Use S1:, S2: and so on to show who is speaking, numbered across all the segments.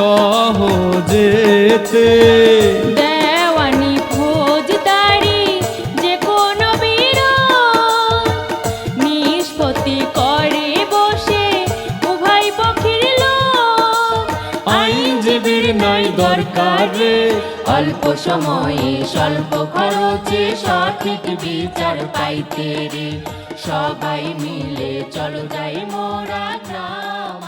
S1: সহজেতে
S2: দেওয়ানি ফৌজদারি যে কোনো নিষ্পত্তি করে বসে উভয় পক্ষের লোক।
S1: আইনজীবীর নাই দরকার
S2: অল্প সময়ে স্বল্প খরচে সঠিক বিচার পাইতে রে। সবাই মিলে চলো যাই মোরা গ্রাম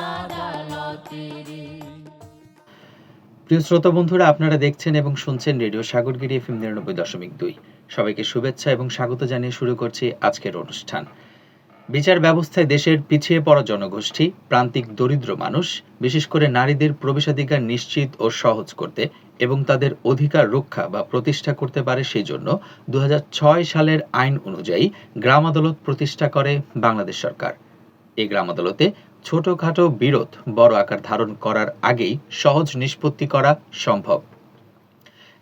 S3: প্রিয় শ্রোতা বন্ধুরা, আপনারা দেখছেন এবং শুনছেন রেডিও সাগরগিরি এফএম নিরানব্বই দশমিক দুই। সবাইকে শুভেচ্ছা এবং স্বাগত জানিয়ে শুরু করছি আজকের অনুষ্ঠান। বিচার ব্যবস্থায় দেশের পিছিয়ে পড়া জনগোষ্ঠী, প্রান্তিক দরিদ্র মানুষ, বিশেষ করে নারীদের প্রবেশাধিকার নিশ্চিত ও সহজ করতে এবং তাদের অধিকার রক্ষা বা প্রতিষ্ঠা করতে পারে সেই জন্য দু হাজার ছয় সালের আইন অনুযায়ী গ্রাম আদালত প্রতিষ্ঠা করে বাংলাদেশ সরকার। এই গ্রাম আদালতে ছোটখাটো বিরোধ বড় আকার ধারণ করার আগেই সহজ নিষ্পত্তি করা সম্ভব।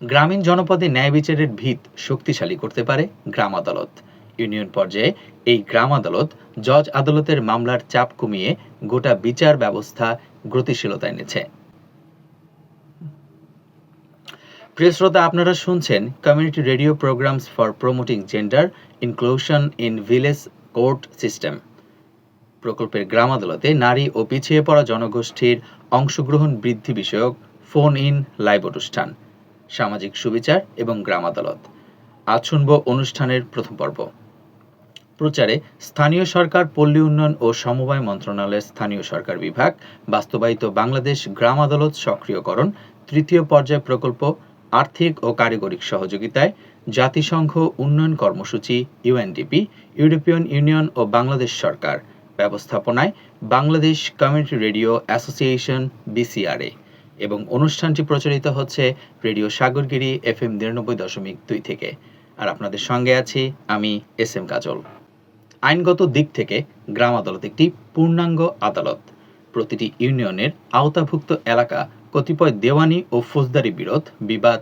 S3: গ্রামীণ জনপদে ন্যায় বিচারের ভিত শক্তিশালী করতে পারে গ্রাম আদালত। ইউনিয়ন পর্যায়ে এই গ্রাম আদালত জজ আদালতের মামলার চাপ কমিয়ে গোটা বিচার ব্যবস্থা গতিশীলতা এনেছে। প্রিয় শ্রোতা, আপনারা শুনছেন community radio programs for promoting gender inclusion in village court system প্রকল্পের গ্রাম আদালতে নারী ও পিছিয়ে পড়া জনগোষ্ঠীর অংশগ্রহণ বৃদ্ধি বিষয়ক ফোন ইন লাইভ অনুষ্ঠান, সামাজিক সুবিচার এবং গ্রাম আদালত আজ শুনব অনুষ্ঠানের প্রথম পর্ব। প্রচারে স্থানীয় সরকার, পল্লী উন্নয়ন ও সমবায় মন্ত্রণালয়ের স্থানীয় সরকার বিভাগ, বাস্তবায়িত বাংলাদেশ গ্রাম আদালত সক্রিয়করণ, তৃতীয় পর্যায় প্রকল্প, আর্থিক ও কারিগরিক সহযোগিতায় জাতিসংঘ উন্নয়ন কর্মসূচি, ইউএনডিপি, ইউরোপিয়ান ইউনিয়ন ও বাংলাদেশ সরকার। ব্যবস্থাপনায় Bangladesh community radio association, BCRA. এবং অনুষ্ঠানটি প্রচারিত হচ্ছে রেডিও সাগরগিরি এফ এম নিরানব্বই দশমিক দুই থেকে। আর আপনাদের সঙ্গে আছি আমি এস এম কাজল। আইনগত দিক থেকে গ্রাম আদালত একটি পূর্ণাঙ্গ আদালত। প্রতিটি ইউনিয়নের আওতাভুক্ত এলাকা কতিপয় দেওয়ানি ও ফৌজদারি বিরোধ, বিবাদ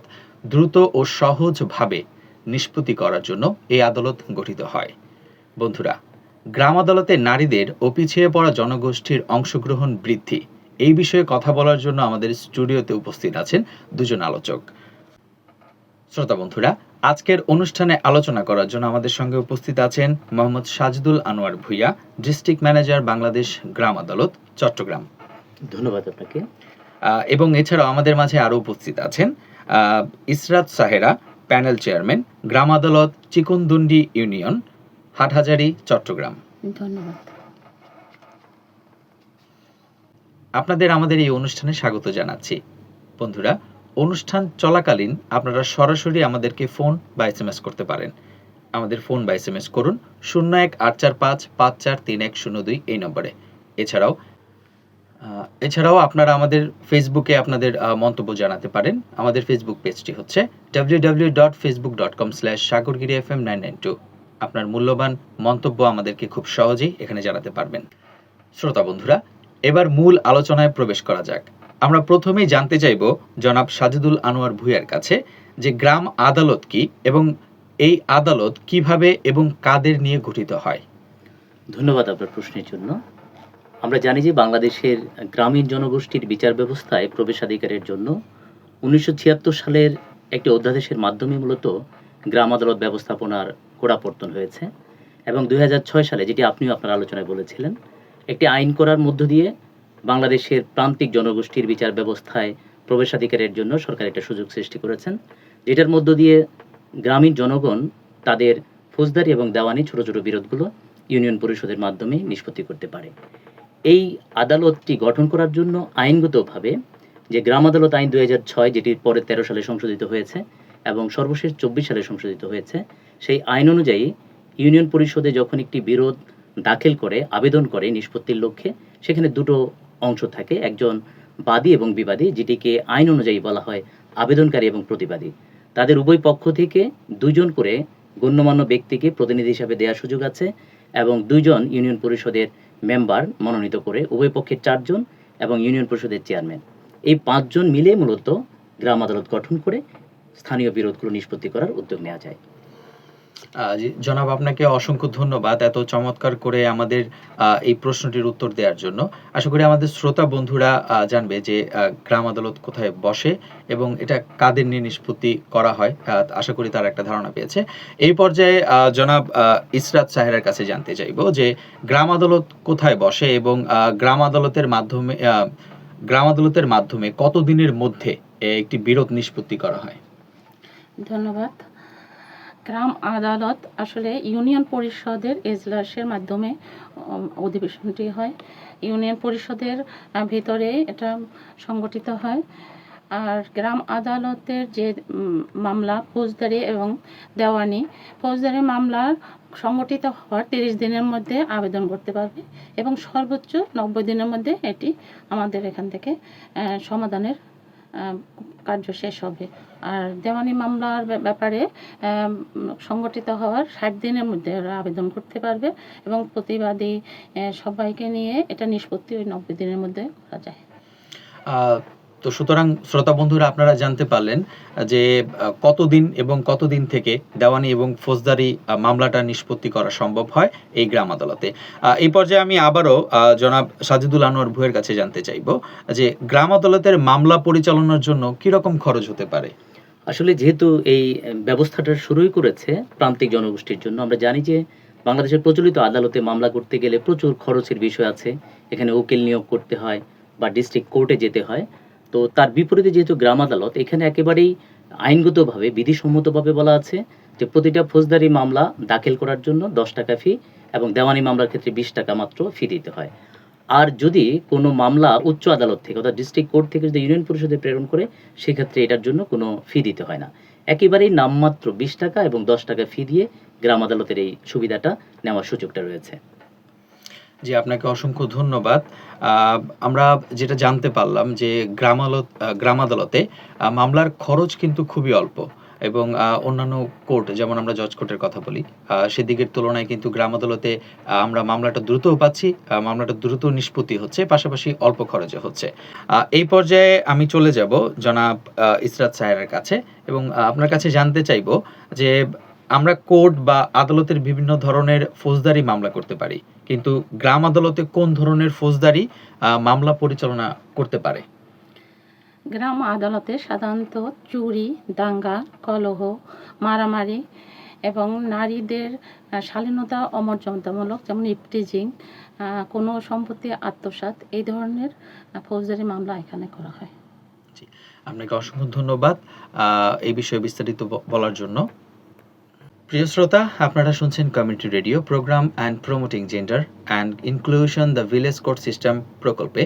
S3: দ্রুত ও সহজভাবে নিষ্পত্তি করার জন্য এই আদালত গঠিত হয়। বন্ধুরা গ্রাম আদালতে নারীদের ও পিছিয়ে পড়া জনগোষ্ঠীর অংশগ্রহণ বৃদ্ধি। এই বিষয়ে কথা বলার জন্য আমাদের স্টুডিওতে উপস্থিত আছেন দুজন আলোচক। শ্রোতা বন্ধুরা আজকের অনুষ্ঠানে আলোচনা করার জন্য আমাদের সঙ্গে উপস্থিত আছেন মোহাম্মদ সাজদুল আনোয়ার ভুইয়া ডিস্ট্রিক্ট ম্যানেজার বাংলাদেশ গ্রাম আদালত চট্টগ্রাম।
S4: ধন্যবাদ আপনাকে।
S3: আহ, এবং এছাড়াও আমাদের মাঝে আরও উপস্থিত আছেন আহ, ইসরাত সাহেরা প্যানেল চেয়ারম্যান গ্রাম আদালত চিকনদুন্ডি ইউনিয়ন হাটহাজারি চট্টগ্রাম।
S2: ধন্যবাদ।
S3: আপনাদের আমাদের এই অনুষ্ঠানে স্বাগত জানাচ্ছি। বন্ধুরা অনুষ্ঠান চলাকালীন আপনারা সরাসরি আমাদেরকে ফোন বা এসএমএস করতে পারেন। আমাদের ফোন বা এসএমএস করুন শূন্য এক আট চার পাঁচ পাঁচ চার তিন এক শূন্য দুই এই নম্বরে। এছাড়াও এছাড়াও আপনারা আমাদের ফেসবুকে আপনাদের মন্তব্য জানাতে পারেন। আমাদের ফেসবুক পেজটি হচ্ছে W W dot Facebook dot com slash Sagargiri F M nine nine two আপনার মূল্যবান মন্তব্য আমাদেরকে খুব সহজেই এখানে জানাতে পারবেন। শ্রোতা বন্ধুরা, এবার মূল আলোচনায় প্রবেশ করা যাক। আমরা প্রথমেই জানতে চাইব জনাব সাজিদুল আনোয়ার ভুইয়ার কাছে যে গ্রাম আদালত কি এবং এই আদালত কীভাবে এবং কাদের নিয়ে গঠিত হয়।
S4: ধন্যবাদ আপনার প্রশ্নের জন্য। আমরা জানি যে বাংলাদেশের গ্রামীণ জনগোষ্ঠীর বিচার ব্যবস্থায় প্রবেশাধিকারের জন্য উনিশশো ছিয়াত্তর সালের একটি অধ্যাদেশের মাধ্যমে মূলত গ্রাম আদালত ব্যবস্থাপনার গোড়াপর্তন হয়েছে এবং দুই হাজার ছয় সালে যেটি আপনিও আপনার আলোচনায় বলেছিলেন, একটি আইন করার মধ্য দিয়ে বাংলাদেশের প্রান্তিক জনগোষ্ঠীর বিচার ব্যবস্থায় প্রবেশাধিকারের জন্য সরকার একটা সুযোগ সৃষ্টি করেছেন, যেটার মধ্য দিয়ে গ্রামীণ জনগণ তাদের ফৌজদারি এবং দেওয়ানি ছোট ছোট বিরোধগুলো ইউনিয়ন পরিষদের মাধ্যমে নিষ্পত্তি করতে পারে। এই আদালতটি গঠন করার জন্য আইনগতভাবে যে গ্রাম আদালত আইন দুই যেটি পরে তেরো সালে সংশোধিত হয়েছে এবং সর্বশেষ চব্বিশ সালে সংশোধিত হয়েছে। সেই আইন অনুযায়ী ইউনিয়ন পরিষদে যখন একটি বিরোধ দাখিল করে, আবেদন করে নিষ্পত্তির লক্ষ্যে, সেখানে দুটো অংশ থাকে, একজন বাদী এবং বিবাদী, যেটিকে আইন অনুযায়ী বলা হয় আবেদনকারী এবং প্রতিবাদী। তাদের উভয় পক্ষ থেকে দুজন করে গণ্যমান্য ব্যক্তিকে প্রতিনিধি হিসাবে দেওয়ার সুযোগ আছে এবং দুইজন ইউনিয়ন পরিষদের মেম্বার মনোনীত করে উভয় পক্ষের চারজন এবং ইউনিয়ন পরিষদের চেয়ারম্যান। এই পাঁচজন মিলে মূলত গ্রাম আদালত গঠন করে স্থানীয় বিরোধগুলো নিষ্পত্তি করার উদ্যোগ নেওয়া যায়।
S3: জনাব, আপনাকে অসংখ্য ধন্যবাদ এত চমৎকার করে আমাদের এই প্রশ্নটির উত্তর দেওয়ার জন্য। আশা করি আমাদের শ্রোতা বন্ধুরা জানবে যে গ্রাম আদালত কোথায় বসে এবং এটা কাদের নিয়ে নিষ্পত্তি করা হয় আশা করি তার একটা ধারণা পেয়েছে। এই পর্যায়ে জনাব ইসরাত সাহেরের কাছে জানতে চাইব যে, গ্রাম আদালত কোথায় বসে এবং গ্রাম আদালতের মাধ্যমে গ্রাম আদালতের মাধ্যমে কত দিনের মধ্যে একটি বিরোধ নিষ্পত্তি করা হয়?
S2: ধন্যবাদ। গ্রাম আদালত আসলে ইউনিয়ন পরিষদের এজলাসের মাধ্যমে অধিবেশনটি হয়। ইউনিয়ন পরিষদের ভিতরে এটা সংগঠিত হয়। আর গ্রাম আদালতের যে মামলা ফৌজদারি এবং দেওয়ানি, ফৌজদারি মামলার সংগঠিত হওয়ার তিরিশ দিনের মধ্যে আবেদন করতে পারবে এবং সর্বোচ্চ নব্বই দিনের মধ্যে এটি আমাদের এখান থেকে সমাধানের কার্য শেষ হবে। আর দেওয়ানি মামলার ব্যাপ- ব্যাপারে সংগঠিত হওয়ার ষাট দিনের মধ্যে ওরা আবেদন করতে পারবে এবং প্রতিবাদী সবাইকে নিয়ে এটা নিষ্পত্তি ওই নব্বই দিনের মধ্যে করা যায়।
S3: তো সুতরাং, শ্রোতা বন্ধুরা, আপনারা জানতে পারলেন যে কতদিন এবং কতদিন থেকে দেওয়ানি এবং ফৌজদারি মামলাটা নিষ্পত্তি করা সম্ভব হয় এই গ্রাম আদালতে। এই পর্যায়ে আমি আবারও জনাব সাজিদুল আনোয়ার ভুঁইয়ের কাছে জানতে চাইব, যে গ্রাম আদালতের মামলা পরিচালনার জন্য কি রকম খরচ হতে পারে?
S4: আসলে যেহেতু এই ব্যবস্থাটা শুরুই করেছে প্রান্তিক জনগোষ্ঠীর জন্য, আমরা জানি যে বাংলাদেশের প্রচলিত আদালতে মামলা করতে গেলে প্রচুর খরচের বিষয় আছে। এখানে উকিল নিয়োগ করতে হয় বা ডিস্ট্রিক্ট কোর্টে যেতে হয়। তো তার বিপরীতে যেহেতু গ্রাম আদালত, এখানে একেবারেই আইনগতভাবে, বিধিসম্মতভাবে বলা আছে যে প্রতিটা ফৌজদারি মামলা দাখিল করার জন্য দশ টাকা ফি এবং দেওয়ানি মামলার ক্ষেত্রে বিশ টাকা মাত্র ফি দিতে হয়। আর যদি কোনো মামলা উচ্চ আদালত থেকে অর্থাৎ ডিস্ট্রিক্ট কোর্ট থেকে যদি ইউনিয়ন পরিষদে প্রেরণ করে, সেক্ষেত্রে এটার জন্য কোনো ফি দিতে হয় না। একেবারেই নামমাত্র বিশ টাকা এবং দশ টাকা ফি দিয়ে গ্রাম আদালতের এই সুবিধাটা নেওয়ার সুযোগটা রয়েছে।
S3: জি আপনাকে অসংখ্য ধন্যবাদ। আমরা যেটা জানতে পারলাম যে গ্রাম গ্রাম আদালতে মামলার খরচ কিন্তু খুবই অল্প এবং অন্যান্য কোর্ট, যেমন আমরা জজ কোর্টের কথা বলি সেদিকের তুলনায় কিন্তু গ্রাম আদালতে আমরা মামলাটা দ্রুতও পাচ্ছি মামলাটা দ্রুত নিষ্পত্তি হচ্ছে, পাশাপাশি অল্প খরচে হচ্ছে। এই পর্যায়ে আমি চলে যাব জনাব ইসরাত সাহেবের কাছে এবং আপনার কাছে জানতে চাইব যে আমরা কোর্ট বা আদালতের বিভিন্ন ধরনের ফৌজদারি মামলা করতে পারি। কিন্তু গ্রাম আদালতে কোন ধরনের ফৌজদারি মামলা পরিচালনা করতে পারে?
S2: গ্রাম আদালতে সাধারণত চুরি দাঙ্গা কলহ মারামারি এবং নারীদের শালীনতা অমর্যাদামূলক যেমন ইপটিজিং কোনো সম্পত্তি আত্মসাৎ এই ধরনের ফৌজদারি মামলা এখানে করা হয়।
S3: আপনাকে অসংখ্য ধন্যবাদ এই বিষয়ে বিস্তারিত বলার জন্য। প্রিয় শ্রোতা, আপনারা শুনছেন community radio program and promoting gender and inclusion the village court system প্রকল্পে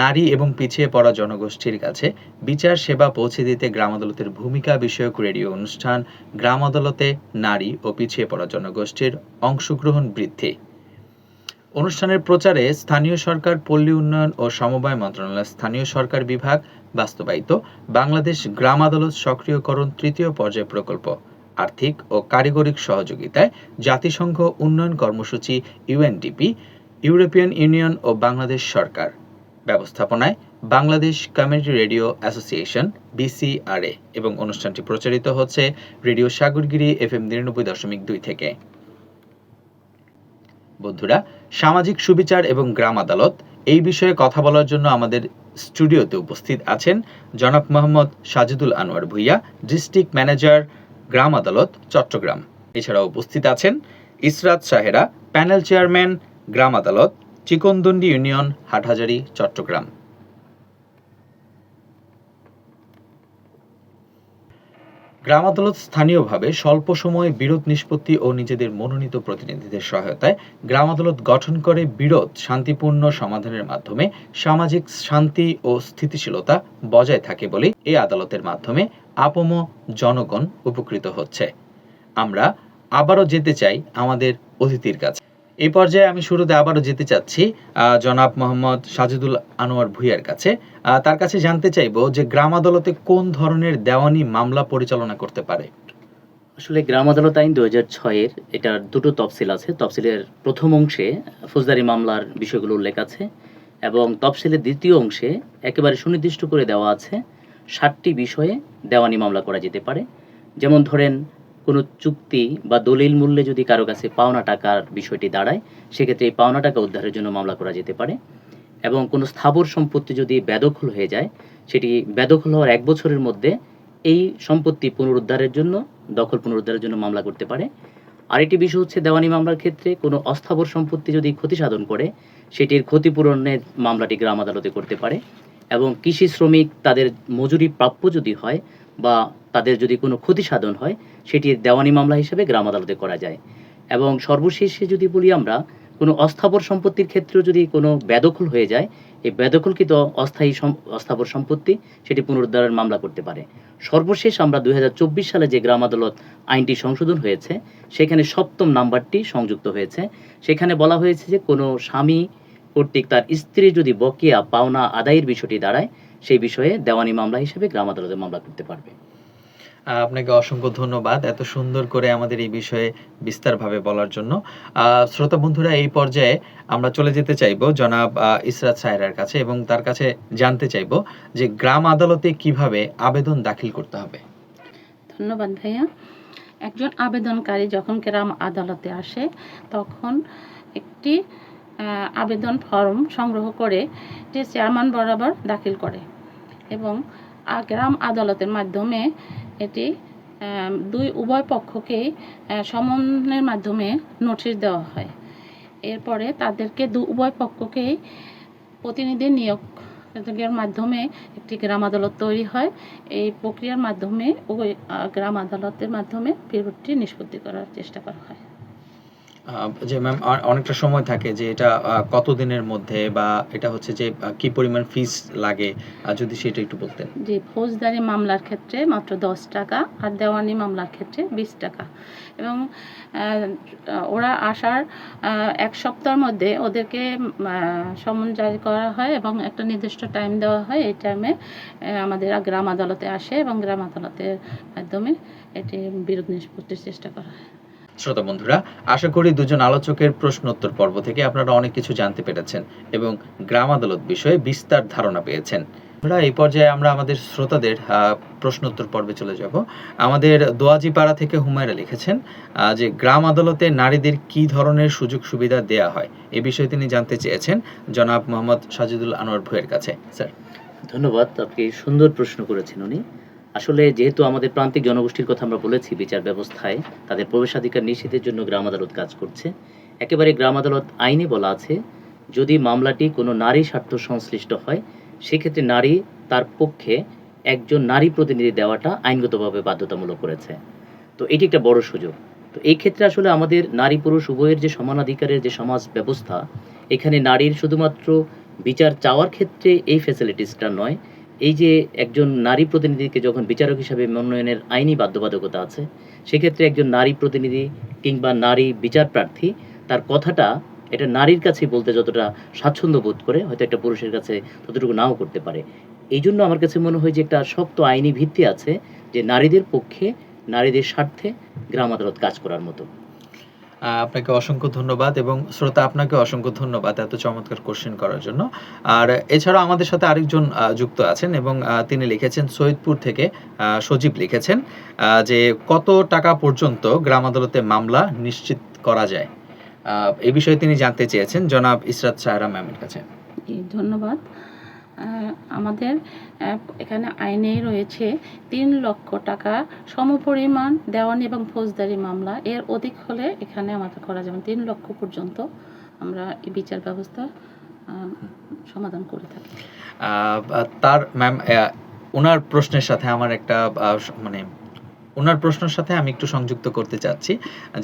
S3: নারী এবং পিছিয়ে পড়া জনগোষ্ঠীর কাছে বিচার সেবা পৌঁছে দিতে গ্রাম আদালতের ভূমিকা বিষয়ক রেডিও অনুষ্ঠান, গ্রাম আদালতে নারী ও পিছিয়ে পড়া জনগোষ্ঠীর অংশগ্রহণ বৃদ্ধি। অনুষ্ঠানের প্রচারে স্থানীয় সরকার, পল্লী উন্নয়ন ও সমবায় মন্ত্রণালয়ের স্থানীয় সরকার বিভাগ, বাস্তবায়িত বাংলাদেশ গ্রাম আদালত সক্রিয়করণ তৃতীয় পর্যায় প্রকল্প। আর্থিক ও কারিগরিক সহযোগিতায় জাতিসংঘ উন্নয়ন কর্মসূচি ইউএনডিপি, ইউরোপিয়ান ইউনিয়ন ও বাংলাদেশ সরকার। ব্যবস্থাপনায় Bangladesh community radio association, BCRA, এবং অনুষ্ঠানটি প্রচারিত হচ্ছে রেডিও সাগরগিরি এফএম নিরানব্বই দশমিক দুই থেকে। বন্ধুরা, সামাজিক সুবিচার এবং গ্রাম আদালত এই বিষয়ে কথা বলার জন্য আমাদের স্টুডিওতে উপস্থিত আছেন জনাব মোহাম্মদ সাজিদুল আনোয়ার ভুইয়া, ডিস্ট্রিক্ট ম্যানেজার গ্রাম আদালত, চট্টগ্রাম। এছাড়া উপস্থিত আছেন ইসরাত সাহেরা, প্যানেল চেয়ারম্যান, গ্রাম আদালত, চিকনদন্ডি ইউনিয়ন, হাটহাজারী, চট্টগ্রাম। গ্রাম আদালত স্থানীয়ভাবে স্বল্প সময়ে বিরোধ নিষ্পত্তি ও নিজেদের মনোনীত প্রতিনিধিদের সহায়তায় গ্রাম আদালত গঠন করে বিরোধ, শান্তিপূর্ণ সমাধানের মাধ্যমে সামাজিক শান্তি ও স্থিতিশীলতা বজায় থাকে বলে এই আদালতের মাধ্যমে আপম জনগণ উপকৃত হচ্ছে। আমরা আবারও যেতে চাই আমাদের অতিথির কাছে। এই পর্যায়ে আমি শুরুতে আবারও যেতে চাচ্ছি জনাব মোহাম্মদ সাজিদুল আনোয়ার ভুইয়ার কাছে। তার কাছে জানতে চাইব যে গ্রাম আদালতে কোন ধরনের দেওয়ানি মামলা পরিচালনা করতে পারে?
S4: আসলে গ্রাম আদালত আইন দু হাজার ছয়ের এটার দুটো তফসিল আছে। তফসিলের প্রথম অংশে ফৌজদারি মামলার বিষয়গুলো উল্লেখ আছে এবং তফসিলের দ্বিতীয় অংশে একেবারে সুনির্দিষ্ট করে দেওয়া আছে ষাটটি বিষয়ে দেওয়ানি মামলা করা যেতে পারে। যেমন ধরেন, কোনো চুক্তি বা দলিল মূল্যে যদি কারও কাছে পাওনা টাকার বিষয়টি দাঁড়ায়, সেক্ষেত্রে এই পাওনা টাকা উদ্ধারের জন্য মামলা করা যেতে পারে। এবং কোনো স্থাবর সম্পত্তি যদি বেদখল হয়ে যায়, সেটি বেদখল হওয়ার এক বছরের মধ্যে এই সম্পত্তি পুনরুদ্ধারের জন্য, দখল পুনরুদ্ধারের জন্য মামলা করতে পারে। আরেকটি বিষয় হচ্ছে দেওয়ানি মামলার ক্ষেত্রে কোনো অস্থাবর সম্পত্তি যদি ক্ষতি সাধন করে, সেটির ক্ষতিপূরণের মামলাটি গ্রাম আদালতে করতে পারে। এবং কৃষি শ্রমিক তাদের মজুরি প্রাপ্য যদি হয় বা তাদের যদি কোনো ক্ষতি সাধন হয়, সেটি দেওয়ানি মামলা হিসেবে গ্রাম আদালতে করা যায়। এবং সর্বশেষে যদি বলি আমরা, কোনো অস্থাবর সম্পত্তির ক্ষেত্রেও যদি কোনো বেদখল হয়ে যায়, এই বেদখলকৃত অস্থায়ী অস্থাবর সম্পত্তি সেটি পুনরুদ্ধারের মামলা করতে পারে। সর্বশেষ আমরা দু হাজার চব্বিশ সালে যে গ্রাম আদালত আইনটি সংশোধন হয়েছে, সেখানে সপ্তম নাম্বারটি সংযুক্ত হয়েছে। সেখানে বলা হয়েছে যে কোনো স্বামী কর্তৃক তার স্ত্রী যদি বকেয়া পাওনা আদায়ের বিষয়টি দাঁড়ায় সেই বিষয়ে দেওয়ানি মামলা হিসেবে গ্রাম আদালতে মামলা করতে পারবে।
S3: আপনাকে অসংখ্য ধন্যবাদ এত সুন্দর করে আমাদের এই বিষয়ে বিস্তারভাবে বলার জন্য। আহ, শ্রোতা বন্ধুরা এই পর্যায়ে আমরা চলে যেতে চাইব জনাব আহ, ইসরাত সায়রার কাছে এবং তার কাছে জানতে চাইব যে গ্রাম আদালতে কীভাবে আবেদন দাখিল করতে হবে।
S2: ধন্যবাদ ভাইয়া। একজন আবেদনকারী যখন গ্রাম আদালতে আসে তখন একটি আবেদন ফর্ম সংগ্রহ করে যে চেয়ারম্যান বরাবর দাখিল করে। এবং গ্রাম আদালতের মাধ্যমে এটি দুই উভয় পক্ষকেই সমনের মাধ্যমে নোটিশ দেওয়া হয়। এরপরে তাদেরকে দু উভয় পক্ষকেই প্রতিনিধি নিয়োগ এর মাধ্যমে একটি গ্রাম আদালত তৈরি হয়। এই প্রক্রিয়ার মাধ্যমে ওই গ্রাম আদালতের মাধ্যমে বিরোধটি নিষ্পত্তি করার চেষ্টা করা হয়।
S3: যে ম্যাম অনেকটা সময় থাকে যে এটা কত দিনের মধ্যে বা এটা হচ্ছে যে কি পরিমাণ ফিস লাগে যদি সেটা একটু বলতেন।
S2: যে ফৌজদারি মামলার ক্ষেত্রে মাত্র দশ টাকা আর দেওয়ানি মামলার ক্ষেত্রে বিশ টাকা। এবং ওরা আসার এক সপ্তাহের মধ্যে ওদেরকে সমন জারি করা হয় এবং একটা নির্দিষ্ট টাইম দেওয়া হয়। এই টাইমে আমাদের গ্রাম আদালতে আসে এবং গ্রাম আদালতের মাধ্যমে এটি বিরোধ নিষ্পত্তির চেষ্টা করা হয়।
S3: শ্রোতা বন্ধুরা, আশা করি দুজন আলোচকের প্রশ্নোত্তর পর্ব থেকে আপনারা অনেক কিছু জানতে পেরেছেন এবং গ্রাম আদালত বিষয়ে বিস্তার ধারণা পেয়েছেন। আমরা এই পর্যায়ে আমরা আমাদের শ্রোতাদের প্রশ্নোত্তর পর্বে চলে যাব। আমাদের দোয়াজি পাড়া থেকে হুমায়রা লিখেছেন যে গ্রাম আদালতে নারীদের কি ধরনের সুযোগ সুবিধা দেয়া হয়? এ বিষয়ে তিনি জানতে চেয়েছেন জনাব মোহাম্মদ সাজিদুল আনোয়ার ভুঁইয়ের কাছে। স্যার।
S4: ধন্যবাদ, আপনি সুন্দর প্রশ্ন করেছেন উনি। আসলে যেহেতু আমাদের প্রান্তিক জনগোষ্ঠীর কথা আমরা বলেছি বিচার ব্যবস্থায়, তাদের প্রবেশাধিকার নিশ্চিতের জন্য গ্রাম আদালত কাজ করছে। একেবারে গ্রাম আদালত আইনে বলা আছে, যদি মামলাটি কোনো নারী স্বার্থ সংশ্লিষ্ট হয়, সেক্ষেত্রে নারী তার পক্ষে একজন নারী প্রতিনিধি দেওয়াটা আইনগতভাবে বাধ্যতামূলক করেছে। তো এটি একটা বড় সুযোগ। তো এই ক্ষেত্রে আসলে আমাদের নারী পুরুষ উভয়ের যে সমানাধিকারের যে সমাজ ব্যবস্থা, এখানে নারীর শুধুমাত্র বিচার চাওয়ার ক্ষেত্রে এই ফ্যাসিলিটিসটা নয় এই যে একজন নারী প্রতিনিধিকে যখন বিচারক হিসাবে মনোনয়নের আইনি বাধ্যবাধকতা আছে, সেক্ষেত্রে একজন নারী প্রতিনিধি কিংবা নারী বিচার প্রার্থী, তার কথাটা এটা নারীর কাছে বলতে যতটা স্বাচ্ছন্দ্য বোধ করে, হয়তো একটা পুরুষের কাছে ততটুকু নাও করতে পারে। এই জন্য আমার কাছে মনে হয় যে একটা শক্ত আইনি ভিত্তি আছে যে নারীদের পক্ষে, নারীদের স্বার্থে গ্রাম আদালত কাজ করার মতো।
S3: আপনাকে অসংখ্য ধন্যবাদ এবং শ্রোতা আপনাকে অসংখ্য ধন্যবাদ এত চমৎকার কোশ্চেন করার জন্য। আর এছাড়াও আমাদের সাথে আরেকজন যুক্ত আছেন এবং তিনি লিখেছেন সৈয়দপুর থেকে সজীব লিখেছেন যে কত টাকা পর্যন্ত গ্রাম আদালতে মামলা নিশ্চিত করা যায়। এই বিষয়ে তিনি জানতে চেয়েছেন জনাব ইসরাত সায়রা ম্যামের কাছে।
S2: ধন্যবাদ। আমাদের এখানে আইনে রয়েছে তিন লক্ষ টাকা সমপরিমাণ দেওয়ানি এবং ফৌজদারি মামলা। এর অধিক হলে এখানে আমাদের করা যাবে তিন লক্ষ পর্যন্ত আমরা এই বিচার ব্যবস্থা সমাধান করে থাকি।
S3: তার ম্যাম ওনার প্রশ্নের সাথে আমার একটা মানে ওনার প্রশ্নের সাথে আমি একটু সংযুক্ত করতে চাচ্ছি,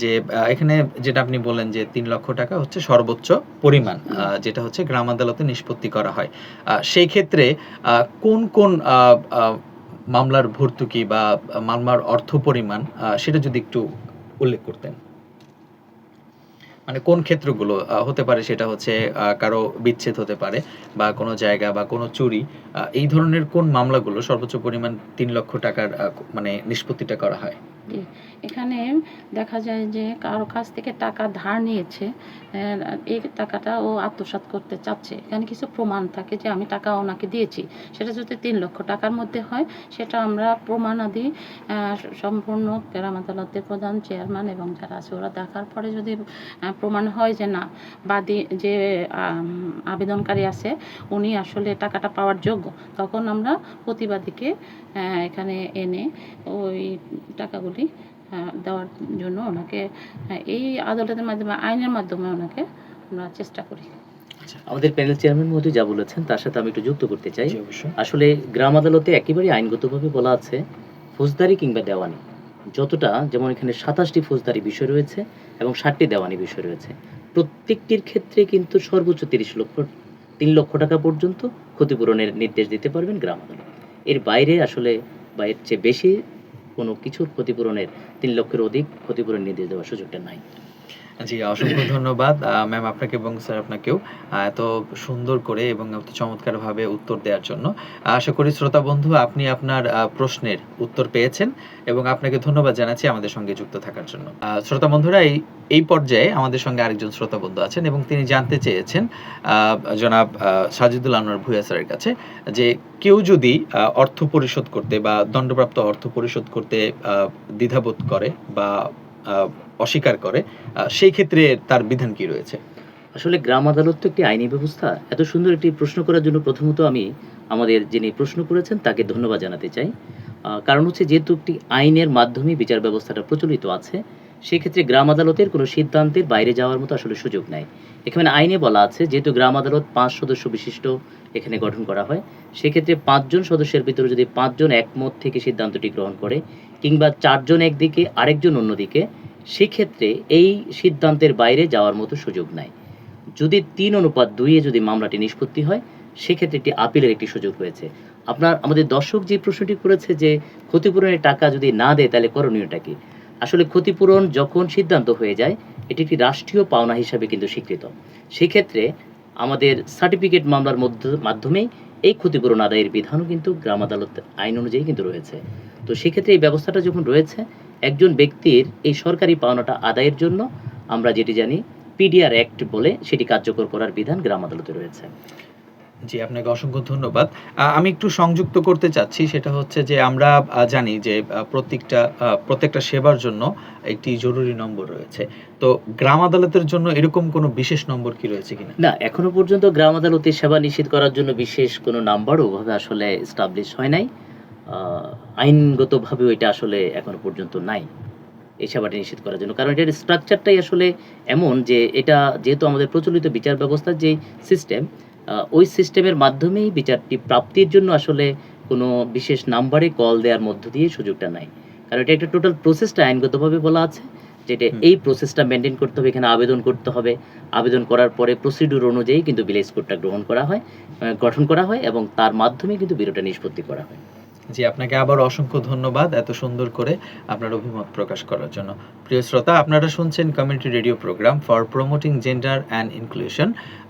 S3: যে এখানে যেটা আপনি বলেন যে তিন লক্ষ টাকা হচ্ছে সর্বোচ্চ পরিমাণ যেটা হচ্ছে গ্রাম আদালতে নিষ্পত্তি করা হয়। সেই ক্ষেত্রে কোন কোন মামলার ভর্তুকি বা মামলার অর্থ পরিমাণ সেটা যদি একটু উল্লেখ করতেন। মানে কোন ক্ষেত্রগুলো হতে পারে সেটা হচ্ছে কারও বিচ্ছেদ হতে পারে বা কোনো জায়গা বা কোনো চুরি এই ধরনের কোন মামলাগুলো সর্বোচ্চ পরিমাণ তিন লক্ষ টাকার মানে নিষ্পত্তিটা করা হয়?
S2: এখানে দেখা যায় যে কারও কাছ থেকে টাকা ধার নিয়েছে এই টাকাটা ও আত্মসাৎ করতে চাচ্ছে। এখানে কিছু প্রমাণ থাকে যে আমি টাকা ওনাকে দিয়েছি। সেটা যদি তিন লক্ষ টাকার মধ্যে হয়, সেটা আমরা প্রমাণাদি সম্পূর্ণ গ্রাম আদালতের প্রধান চেয়ারম্যান এবং যারা আছে ওরা দেখার পরে যদি প্রমাণ হয় যে না, বাদী যে আবেদনকারী আছে, উনি আসলে টাকাটা পাওয়ার যোগ্য, তখন আমরা প্রতিবাদীকে এখানে এনে ওই টাকাগুলি আহ, দেওয়ার জন্য ওনাকে এই আদালতের মাধ্যমে আইনের মাধ্যমে ওনাকে আমরা চেষ্টা করি।
S4: আমাদের প্যানেল চেয়ারম্যান মধ্যে যা বলেছেন তার সাথে আমি একটু যুক্ত করতে চাই।
S3: অবশ্যই।
S4: আসলে গ্রাম আদালতে একেবারে আইনগতভাবে বলা আছে ফৌজদারি কিংবা দেওয়ানি। যতটা যেমন এখানে সাতাশটি ফৌজদারি বিষয় রয়েছে এবং ষাটটি দেওয়ানি বিষয় রয়েছে। প্রত্যেকটির ক্ষেত্রে কিন্তু সর্বোচ্চ তিরিশ লক্ষ তিন লক্ষ টাকা পর্যন্ত ক্ষতিপূরণের নির্দেশ দিতে পারবেন গ্রাম আদালত। এর বাইরে আসলে বা এর চেয়ে বেশি কোনো কিছুর ক্ষতিপূরণের তিন লক্ষের অধিক ক্ষতিপূরণ নির্দেশ দেওয়ার সুযোগটা নাই।
S3: জি অসংখ্য ধন্যবাদ। ম্যাম আপনাকে এবং স্যার আপনাকেও এত সুন্দর করে এবং এত চমৎকারভাবে উত্তর দেওয়ার জন্য। আশা করি শ্রোতা বন্ধু আপনি আপনার প্রশ্নের উত্তর পেয়েছেন এবং আপনাকে ধন্যবাদ জানাচ্ছি আমাদের সঙ্গে যুক্ত থাকার জন্য। শ্রোতা বন্ধুরা এই এই পর্যায়ে আমাদের সঙ্গে আরেকজন শ্রোতা বন্ধু আছেন এবং তিনি জানতে চেয়েছেন আহ, জনাব সাজিদুল আনোয়ার ভুয়া স্যারের কাছে যে কেউ যদি অর্থ পরিশোধ করতে বা দণ্ডপ্রাপ্ত অর্থ পরিশোধ করতে আহ, দ্বিধাবোধ করে বা অস্বীকার করে সেই ক্ষেত্রে তার বিধান কি রয়েছে?
S4: আসলে গ্রাম আদালত তো একটি আইনি ব্যবস্থা। এত সুন্দর একটি প্রশ্ন করার জন্য প্রথমত আমি আমাদের যিনি প্রশ্ন করেছেন, তাকে ধন্যবাদ জানাতে চাই। কারণ হচ্ছে যেহেতু একটি আইনের মাধ্যমে বিচার ব্যবস্থাটা প্রচলিত আছে, সেক্ষেত্রে গ্রাম আদালতের কোনো সিদ্ধান্তের বাইরে যাওয়ার মতো আসলে সুযোগ নাই। এখানে আইনে বলা আছে, যেহেতু গ্রাম আদালত পাঁচ সদস্য বিশিষ্ট এখানে গঠন করা হয়, সেক্ষেত্রে পাঁচজন সদস্যের ভিতরে যদি পাঁচজন একমত থেকে সিদ্ধান্তটি গ্রহণ করে কিংবা চারজন একদিকে, আরেকজন অন্যদিকে, সেক্ষেত্রে এই সিদ্ধান্তের বাইরে যাওয়ার মতো সুযোগ নাই। যদি তিন অনুপাত দুইয়ে যদি মামলাটি নিষ্পত্তি হয়, সেক্ষেত্রে একটি আপিলের একটি সুযোগ রয়েছে। আপনার, আমাদের দর্শক যে প্রশ্নটি করেছে যে ক্ষতিপূরণের টাকা যদি না দেয়, তাহলে করণীয়টা কি? আসলে ক্ষতিপূরণ যখন সিদ্ধান্ত হয়ে যায়, এটি একটি রাষ্ট্রীয় পাওনা হিসাবে কিন্তু স্বীকৃত। সেক্ষেত্রে আমাদের সার্টিফিকেট মামলার মধ্য, মাধ্যমেই এই ক্ষতিপূরণ আদায়ের বিধানও কিন্তু গ্রাম আদালত আইন অনুযায়ী কিন্তু রয়েছে। তো সেক্ষেত্রে এই ব্যবস্থাটা যখন রয়েছে একজন ব্যক্তির এই সরকারি পাওনাটা আদায়ের জন্য আমরা যেটি জানি পিডিআর অ্যাক্ট বলে সেটি কার্যকর করার বিধান গ্রাম আদালতে রয়েছে।
S3: জি আপনাকে অসংখ্য ধন্যবাদ। আমি একটু সংযুক্ত করতে চাচ্ছি সেটা হচ্ছে যে আমরা জানি যে প্রত্যেকটা প্রত্যেকটা সেবার জন্য একটি জরুরি নম্বর রয়েছে। তো গ্রাম আদালতের জন্য এরকম কোনো বিশেষ নম্বর কি রয়েছে কিনা?
S4: না এখনও পর্যন্ত গ্রাম আদালতে সেবা নিশ্চিত করার জন্য বিশেষ কোনো নাম্বার ওভাবে আসলে এস্টাবলিশ হয় নাই। আইনগতভাবেও এটা আসলে এখনও পর্যন্ত নাই। এই সেবাটি নিশ্চিত করার জন্য। কারণ এটার স্ট্রাকচারটাই আসলে এমন যে এটা যেহেতু আমাদের প্রচলিত বিচার ব্যবস্থার যে সিস্টেম ওই সিস্টেমের মাধ্যমেই বিচারটি প্রাপ্তির জন্য আসলে কোনো বিশেষ নাম্বারে কল দেওয়ার মধ্য দিয়ে সুযোগটা নাই। কারণ এটা একটা টোটাল প্রসেসটা আইনগতভাবে বলা আছে যেটা এই প্রসেসটা মেনটেন করতে হবে এখানে আবেদন করতে হবে। আবেদন করার পরে প্রসিডিউর অনুযায়ী কিন্তু ভিলেজ কোডটা গ্রহণ করা হয় গঠন করা হয় এবং তার মাধ্যমে কিন্তু বিরোধটা নিষ্পত্তি করা হয়।
S3: জি আপনাকে আবার অসংখ্য ধন্যবাদ এত সুন্দর করে আপনার অভিমত প্রকাশ করার জন্য। প্রিয় শ্রোতা, আপনারা শুনছেন community radio program for promoting gender and inclusion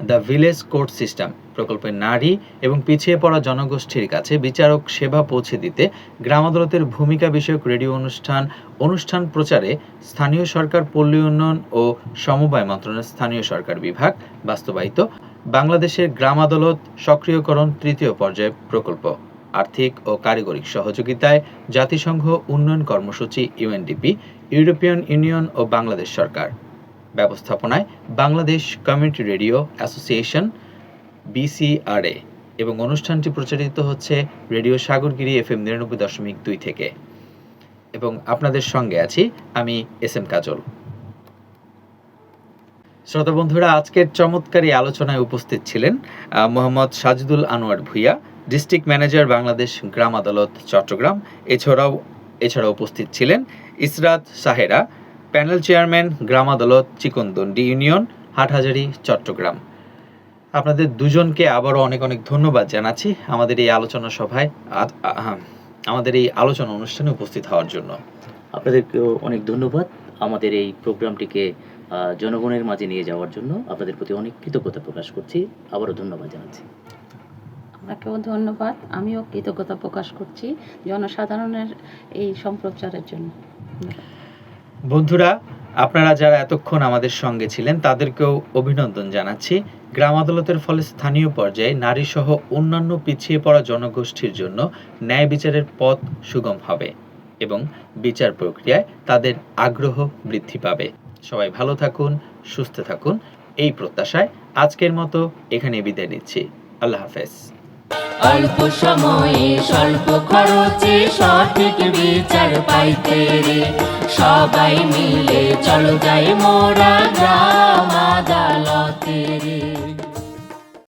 S3: the village court system প্রকল্পের নারী এবং পিছিয়ে পড়া জনগোষ্ঠীর কাছে বিচারক সেবা পৌঁছে দিতে গ্রাম আদালতের ভূমিকা বিষয়ক রেডিও অনুষ্ঠান অনুষ্ঠান প্রচারে স্থানীয় সরকার পল্লী উন্নয়ন ও সমবায় মন্ত্রণালয়ের স্থানীয় সরকার বিভাগ বাস্তবায়িত, বাংলাদেশের গ্রাম আদালত সক্রিয়করণ তৃতীয় পর্যায় প্রকল্প। আর্থিক ও কারিগরিক সহযোগিতায় জাতিসংঘ উন্নয়ন কর্মসূচি ইউএনডিপি, ইউরোপিয়ান ইউনিয়ন ও বাংলাদেশ সরকার। ব্যবস্থাপনায় Bangladesh community radio association, BCRA, এবং অনুষ্ঠানটি প্রচারিত হচ্ছে রেডিও সাগরগিরি এফ এম নিরানব্বই দশমিক দুই থেকে। এবং আপনাদের সঙ্গে আছি আমি এস এম কাজল। শ্রোতা বন্ধুরা, আজকের চমৎকারী আলোচনায় উপস্থিত ছিলেন মোহাম্মদ সাজিদুল আনোয়ার ভুইয়া ডিস্ট্রিক্ট ম্যানেজার বাংলাদেশ গ্রাম আদালত, চট্টগ্রাম। এছাড়াও এছাড়া উপস্থিত ছিলেন ইসরাত সাহেরা, প্যানেল চেয়ারম্যান গ্রাম আদালত, চিকনদন্ডি ইউনিয়ন, হাটহাজারি, চট্টগ্রাম। আপনাদের দুজনকে আবারও অনেক অনেক ধন্যবাদ জানাচ্ছি আমাদের এই আলোচনা সভায় আমাদের এই আলোচনা অনুষ্ঠানে উপস্থিত হওয়ার জন্য।
S4: আপনাদেরকেও অনেক ধন্যবাদ আমাদের এই প্রোগ্রামটিকে জনগণের মাঝে নিয়ে যাওয়ার জন্য। আপনাদের প্রতি অনেক কৃতজ্ঞতা প্রকাশ করছি। আবারও ধন্যবাদ জানাচ্ছি।
S2: আপনাকেও ধন্যবাদ। আমিও কৃতজ্ঞতা প্রকাশ করছি জনসাধারণের এই সম্প্রচারের জন্য।
S3: বন্ধুরা, আপনারা যারা এতক্ষণ আমাদের সঙ্গে ছিলেন, তাদেরকেও অভিনন্দন জানাচ্ছি। গ্রাম আদালতের ফলে স্থানীয় পর্যায়ে নারী সহ অন্যান্য পিছিয়ে পড়া জনগোষ্ঠীর জন্য ন্যায় বিচারের পথ সুগম হবে এবং বিচার প্রক্রিয়ায় তাদের আগ্রহ বৃদ্ধি পাবে। সবাই ভালো থাকুন, সুস্থ থাকুন, এই প্রত্যাশায় আজকের মতো এখানে বিদায় নিচ্ছি। আল্লাহ হাফেজ।
S1: অল্প সময়ে, স্বল্প খরচে সঠিক বিচার পাইতে রে। সবাই মিলে চলো যাই মোরা গ্রাম আদালতে রে।